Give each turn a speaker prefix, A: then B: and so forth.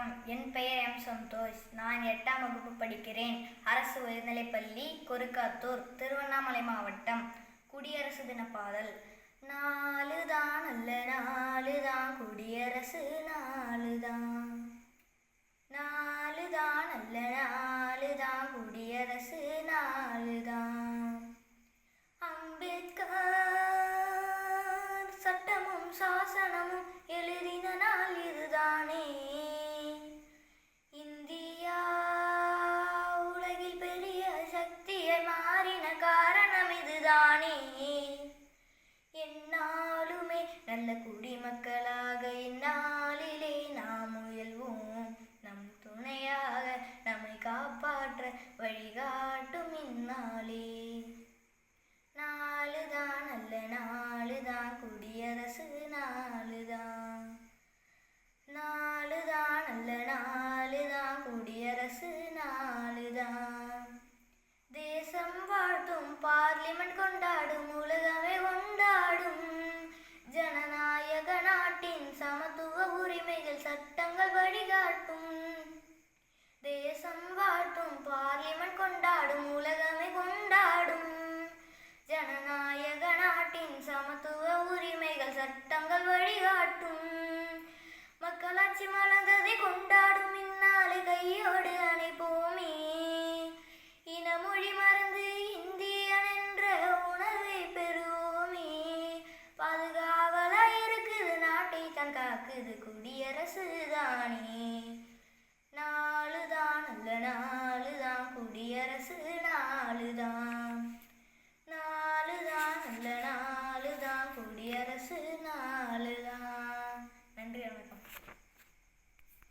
A: வணக்கம் என் பெயர் எம் சந்தோஷ். நான் எட்டாம் வகுப்பு படிக்கிறேன். அரசு உயர்நிலைப்பள்ளி கொருக்காத்தூர் திருவண்ணாமலை மாவட்டம். குடியரசு தின பாடல் நாலுதான் அல்ல நாலுதான். குடியரசு நாலுதான். நாலுதான் அல்ல நாலுதான். குடியரசு நாள் நல்ல குடிமக்களாக இந்நாளிலே நாம் முயல்வோம் நம் துணையாக நம்மை காப்பாற்ற வழிகாட்டும் இந்நாளே. நாளுதான் நல்ல நாளுதான். குடியரசு நாளுதான். நாளுதான் நல்ல நாளுதான். குடியரசு நாளுதான். தேசம் வாழ்த்தும் பார்லிமெண்ட் கொண்டாடும்? கொண்டாடும் இந்நாளை கையோடு அணைப்போமே. இனமொழி மறந்து இந்தியன் என்ற உணர்வை பெறுவோமே. பாதுகாவலா இருக்குது நாட்டை தான் காக்குது குடியரசு தானே. நாளுதான் அல்ல நாளுதான் குடியரசு நாளுதான். நாளுதான் அல்ல நாளுதான் குடியரசு நாள்.